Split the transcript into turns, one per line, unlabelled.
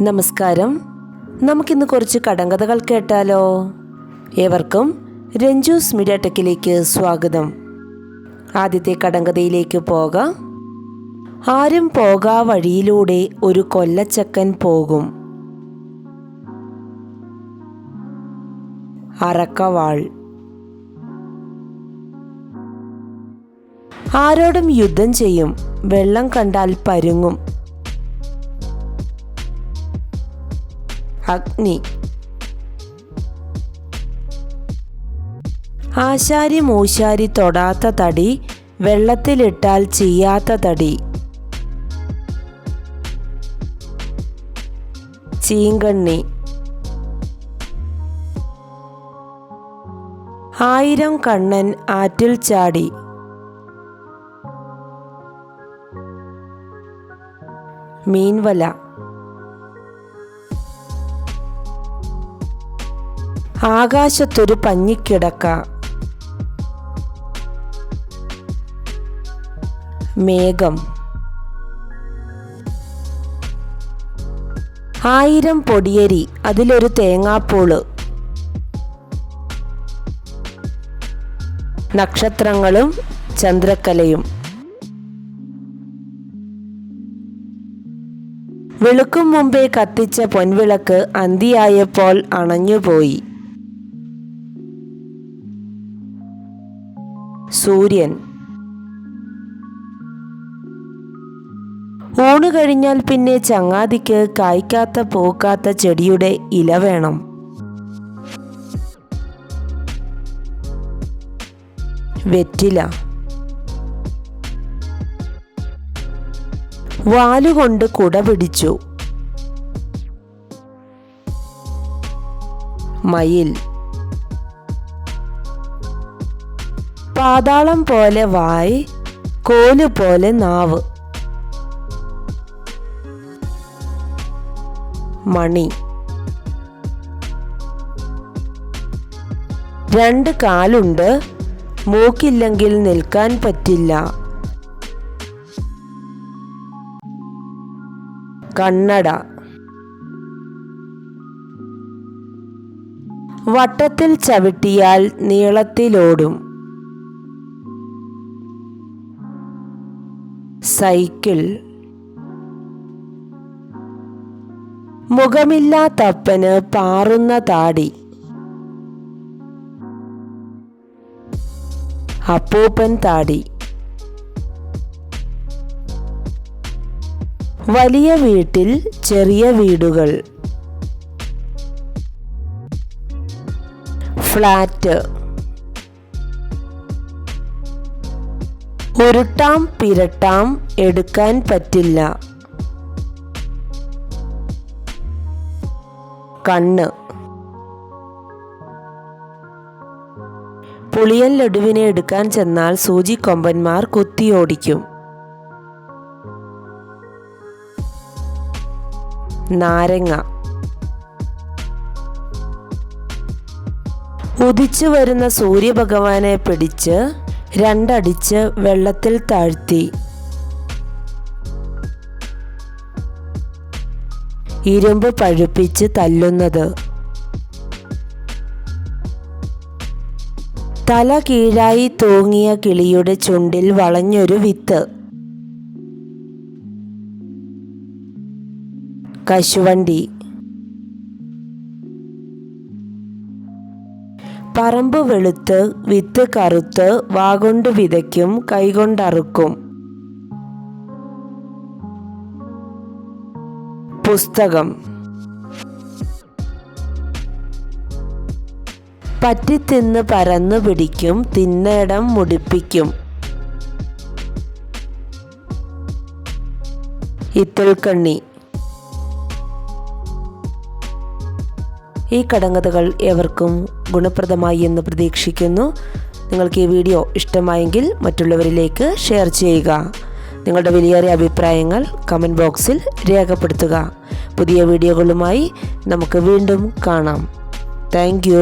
നമസ്കാരം. നമുക്കിന്ന് കുറച്ച് കടങ്കഥകൾ കേട്ടാലോ? ഏവർക്കും രഞ്ജൂസ് മീഡിയ ടെക്കിലേക്ക് സ്വാഗതം. ആദ്യത്തെ കടങ്കഥയിലേക്ക് പോകാം. ആരും പോകാ വഴിയിലൂടെ ഒരു കൊല്ലച്ചക്കൻ പോകും. അറക്കവാൾ. ആരോടും യുദ്ധം ചെയ്യും. വെള്ളം കണ്ടാൽ പരുങ്ങും. അഗ്നി ആശാരി മൂശാരി തൊടാത്ത തടി വെള്ളത്തിലിട്ടാൽ ചെയ്യാത്ത തടി. ചീങ്കണ്ണി. ആയിരം കണ്ണൻ ആറ്റിൽ ചാടി. മീൻവല. ആകാശത്തൊരു പഞ്ഞിക്കിടക്ക മേഘം. ആയിരം പൊടിയരി അതിലൊരു തേങ്ങാപ്പൂൾ. നക്ഷത്രങ്ങളും ചന്ദ്രക്കലയും. വെളുക്കും മുമ്പേ കത്തിച്ച പൊൻവിളക്ക് അന്തിയായപ്പോൾ അണഞ്ഞുപോയി. സൂര്യൻ. ഊണ് കഴിഞ്ഞാൽ പിന്നെ ചങ്ങാതിക്ക് കായ്ക്കാത്ത പൂക്കാത്ത ചെടിയുടെ ഇല വേണം. വെറ്റില. വാലുകൊണ്ട് കുട പിടിച്ചു. മയിൽ. പാതാളം പോലെ വായ് കോൽ പോലെ നാവ്. മണി. രണ്ട് കാലുണ്ട് മൂക്കില്ലെങ്കിൽ നിൽക്കാൻ പറ്റില്ല. കണ്ണട. വട്ടത്തിൽ ചവിട്ടിയാൽ നീളത്തിലോടും. സൈക്കിൾ. മുഖമില്ലാത്തപ്പന് പാറുന്ന താടി. അപ്പൂപ്പൻ താടി. വലിയ വീട്ടിൽ ചെറിയ വീടുകൾ. ഫ്ലാറ്റ്. ഉരുട്ടാം പിരട്ടാം എടുക്കാൻ പറ്റില്ല. കണ്ണ്. പുളിയൻ ലഡുവിനെ എടുക്കാൻ ചെന്നാൽ സൂചിക്കൊമ്പന്മാർ കുത്തിയോടിക്കും. നാരങ്ങ. ഉദിച്ചു വരുന്ന സൂര്യഭഗവാനെ പിടിച്ച് രണ്ടടിച്ച് വെള്ളത്തിൽ താഴ്ത്തി. ഇരുമ്പ് പഴുപ്പിച്ച് തല്ലുന്നത്. തല കീഴായി തൂങ്ങിയ കിളിയുടെ ചുണ്ടിൽ വളഞ്ഞൊരു വിത്ത്. കശുവണ്ടി. പറമ്പ് വെളുത്ത് വിത്ത് കറുത്ത് വാഗൊണ്ട് വിതയ്ക്കും കൈകൊണ്ടറുക്കും പുസ്തകം. പറ്റിത്തിന്ന് പരന്നു പിടിക്കും തിന്നയിടം മുടിപ്പിക്കും. ഇത്തിൾക്കണ്ണി ഈ കടങ്കഥകൾ ഏവർക്കും ഗുണപ്രദമായി എന്ന് പ്രതീക്ഷിക്കുന്നു. നിങ്ങൾക്ക് ഈ വീഡിയോ ഇഷ്ടമായെങ്കിൽ മറ്റുള്ളവരിലേക്ക് ഷെയർ ചെയ്യുക. നിങ്ങളുടെ വിലയേറിയ അഭിപ്രായങ്ങൾ കമന്റ് ബോക്സിൽ രേഖപ്പെടുത്തുക. പുതിയ വീഡിയോകളുമായി നമുക്ക് വീണ്ടും കാണാം. താങ്ക്